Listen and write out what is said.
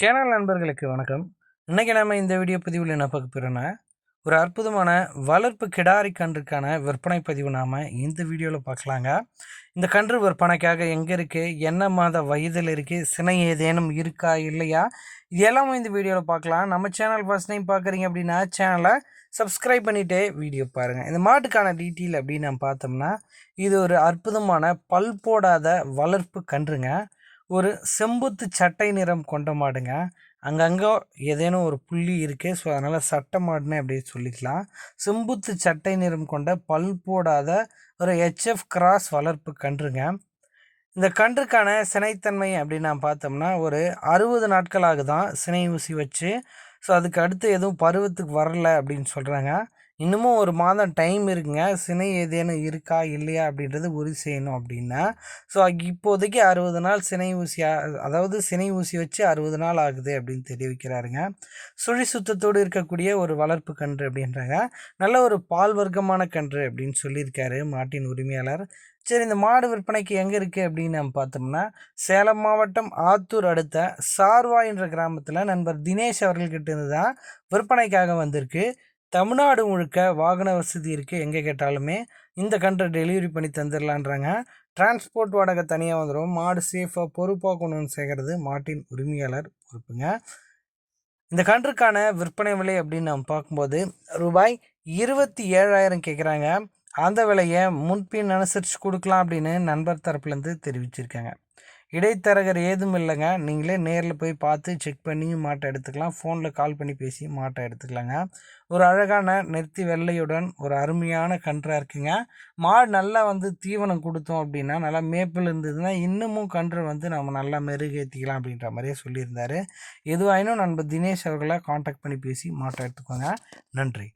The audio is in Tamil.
சேனல் நண்பர்களுக்கு வணக்கம். இன்றைக்கி நம்ம இந்த வீடியோ பதிவில் என்ன பார்க்க போகிறோன்னா ஒரு அற்புதமான வளர்ப்பு கிடாரி கன்றுக்கான விற்பனை பதிவு நாம் இந்த வீடியோவில் பார்க்கலாங்க. இந்த கன்று விற்பனைக்காக எங்கே இருக்குது என்ன மாத வயதில் இருக்குது சினை ஏதேனும் இருக்கா? இல்லையா? இது எல்லாமே இந்த வீடியோவில் பார்க்கலாம். நம்ம சேனல் ஃபஸ்ட் டைம் பார்க்குறீங்க அப்படின்னா சேனலை சப்ஸ்கிரைப் பண்ணிகிட்டே வீடியோ பாருங்கள் இந்த மாட்டுக்கான டீட்டெயில் அப்படின்னு நம்ம பார்த்தோம்னா இது ஒரு அற்புதமான பல் போடாத வளர்ப்பு கன்றுங்க. ஒரு செம்புத்து சட்டை நிறம் கொண்ட மாடுங்க. அங்கங்கே ஏதேனும் ஒரு புள்ளி இருக்குது ஸோ அதனால் சட்டை மாடுன்னு அப்படியே சொல்லிக்கலாம். செம்புத்து சட்டை நிறம் கொண்ட பல் போடாத ஒரு ஹெச்எஃப் கிராஸ் வளர்ப்பு கன்றுங்க. இந்த கன்றுக்கான சினைத்தன்மை அப்படின்னு நான் பார்த்தோம்னா ஒரு அறுபது நாட்களாக தான் சினை ஊசி வச்சு ஸோ அதுக்கு அடுத்து எதுவும் பருவத்துக்கு வரல அப்படின்னு சொல்கிறாங்க இன்னமும் ஒரு மாதம் டைம் இருக்குங்க. சினை ஏதேனும் இருக்கா இல்லையா அப்படின்றது உறுதி செய்யணும் அப்படின்னா ஸோ இப்போதைக்கு அறுபது நாள் சினை ஊசியாக அதாவது சினை ஊசி வச்சு அறுபது நாள் ஆகுது அப்படின்னு தெரிவிக்கிறாருங்க. சுழி சுத்தத்தோடு இருக்கக்கூடிய ஒரு வளர்ப்பு கன்று அப்படின்றாங்க. நல்ல ஒரு பால் வர்க்கமான கன்று அப்படின்னு சொல்லியிருக்காரு மாட்டின் உரிமையாளர். சரி இந்த மாடு விற்பனைக்கு எங்கே இருக்குது அப்படின்னு நம்ம பார்த்தோம்னா சேலம் மாவட்டம் ஆத்தூர் அடுத்த சார்வா என்ற கிராமத்தில் நண்பர் தினேஷ் அவர்கள்கிட்ட இருந்து தான் விற்பனைக்காக வந்திருக்கு. தமிழ்நாடு முழுக்க வாகன வசதி இருக்குது எங்கே கேட்டாலுமே இந்த கன்றை டெலிவரி பண்ணி தந்துடலான்றாங்க டிரான்ஸ்போர்ட் வாடகை தனியாக வந்துடும் மாடு சேஃபாக பொறுப்பாக கொண்டு வந்து சேர்க்கறது மாட்டின் உரிமையாளர் பொறுப்புங்க. இந்த கன்றுக்கான விற்பனை விலை அப்படின்னு நம்ம பார்க்கும்போது ரூபாய் இருபத்தி ஏழாயிரம் கேட்குறாங்க அந்த விலையை முன்பின் அனுசரித்து கொடுக்கலாம் அப்படின்னு நண்பர் தரப்புலேருந்து தெரிவிச்சிருக்காங்க. இடைத்தரகர் ஏதும் இல்லைங்க. நீங்களே நேரில் போய் பார்த்து செக் பண்ணி மாட்டை எடுத்துக்கலாம். ஃபோனில் கால் பண்ணி பேசி மாட்டை எடுத்துக்கலாங்க. ஒரு அழகான நெத்தி வெள்ளையுடன் ஒரு அருமையான கன்றாக இருக்குங்க. மாடு நல்லா வந்து தீவனம் கொடுத்தோம் அப்படின்னா நல்லா மேப்பில் இருந்ததுன்னா இன்னமும் கன்று வந்து நம்ம நல்லா மெருகேற்றிக்கலாம் அப்படின்ற மாதிரியே சொல்லியிருந்தார். எதுவாயினும் நண்பர் தினேஷ் அவர்களை காண்டாக்ட் பண்ணி பேசி மாட்டை எடுத்துக்கோங்க. நன்றி.